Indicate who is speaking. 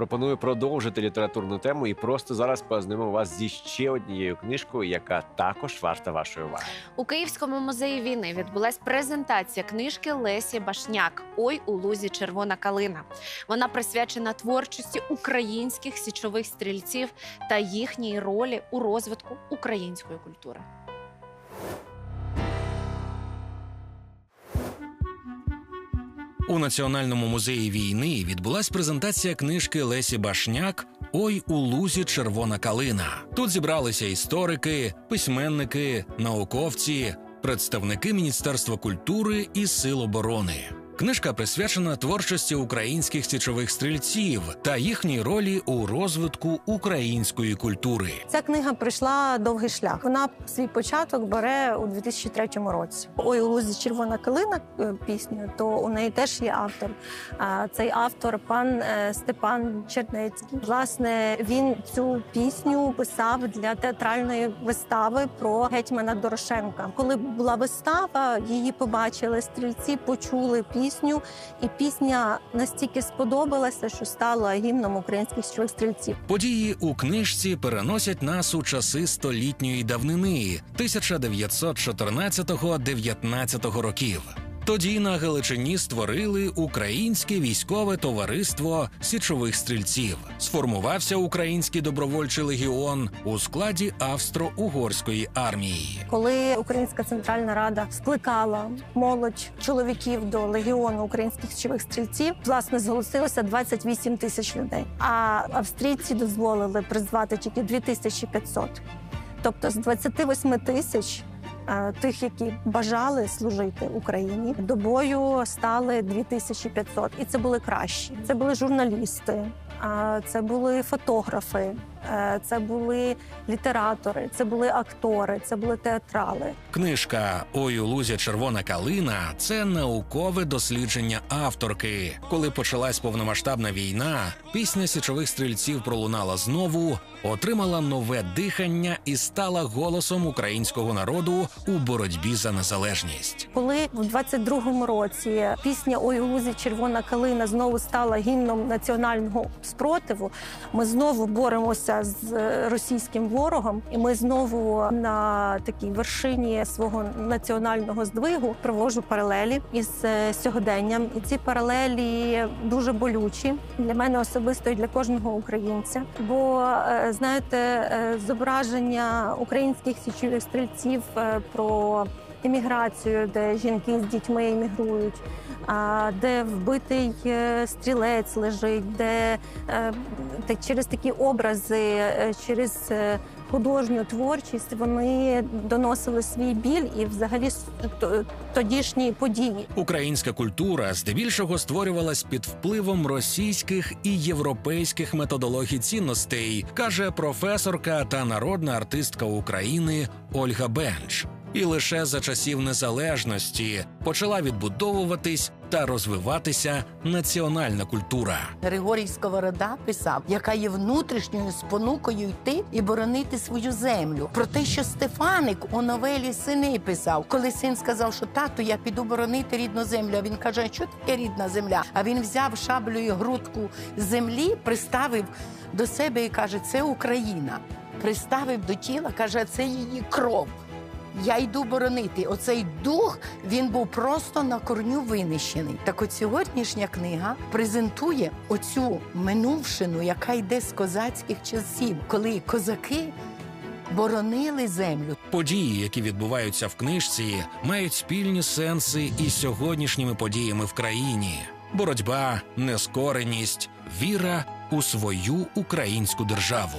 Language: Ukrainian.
Speaker 1: пропоную продовжити літературну тему і просто зараз познайомимо вас зі ще однією книжкою, яка також варта вашої уваги.
Speaker 2: У Київському музеї війни відбулась презентація книжки Лесі Башняк Ой у лузі червона калина. Вона присвячена творчості українських січових стрільців та їхній ролі у розвитку української культури.
Speaker 3: У Національному музеї війни відбулась презентація книжки Лесі Башняк Ой у лузі червона калина. Тут зібралися історики, письменники, науковці, представники Міністерства культури і Сил оборони. Книжка присвячена творчості українських січових стрільців та їхній ролі у розвитку української культури.
Speaker 4: Ця книга пройшла довгий шлях. Вона свій початок бере у 2003 році. Ой, у лузі червона калина е, пісню, то у неї теж є автор. Цей автор пан е, Степан Чернецький. Власне, він цю пісню писав для театральної вистави про гетьмана Дорошенка. Коли була вистава, її побачили стрільці, почули пісню, і пісня настільки сподобалася, що стала гімном українських січових стрільців.
Speaker 3: Події у книжці переносять нас у часи столітньої давнини 1914-19 років. Тоді на Галичині створили Українське військове товариство січових стрільців. Сформувався Український добровольчий легіон у складі Австро-Угорської армії.
Speaker 4: Коли Українська Центральна Рада скликала молодь чоловіків до легіону українських січових стрільців, власне зголосилося 28 тисяч людей. А австрійці дозволили призвати тільки 2500. Тобто з 28 тисяч. Е, Тих, які бажали служити Україні, до бою стали 2500. І це були кращі. Це були журналісти, це були фотографи, це були літератори, це були актори, це були театрали.
Speaker 3: Книжка Ой у лузі червона калина це наукове дослідження авторки. Коли почалась повномасштабна війна, пісня січових стрільців пролунала знову, отримала нове дихання і стала голосом українського народу у боротьбі за незалежність.
Speaker 4: Коли в 22-му році пісня Ой у лузі червона калина знову стала гімном національного спротиву, ми знову боремося з е, російським ворогом, і ми знову на такій вершині свого національного здвигу провожу паралелі із е, сьогоденням. І ці паралелі дуже болючі для мене особисто і для кожного українця. Бо е, знаєте, е, зображення українських січових стрільців про еміграцію, де жінки з дітьми емігрують, де вбитий е, стрілець лежить, де е, через такі образи, е, через художню творчість вони доносили свій біль і взагалі тодішні події.
Speaker 3: Українська культура здебільшого створювалась під впливом російських і європейських методологій цінностей, каже професорка та народна артистка України Ольга Бенч. І лише за часів незалежності почала відбудовуватись та розвиватися національна культура.
Speaker 5: Григорій Сковорода писав, яка є внутрішньою спонукою йти і боронити свою землю. Про те, що Стефаник у новелі сини писав, коли син сказав, що тату, я піду боронити рідну землю. А він каже: що таке рідна земля? А він взяв шаблею грудку землі, приставив до себе і каже: Це Україна. Приставив до тіла, каже, це її кров. Я йду боронити. Оцей дух він був просто на корню винищений. Так от сьогоднішня книга презентує оцю минувшину, яка йде з козацьких часів, коли козаки боронили землю.
Speaker 3: Події, які відбуваються в книжці, мають спільні сенси із сьогоднішніми подіями в країні: боротьба, нескореність, віра у свою українську державу.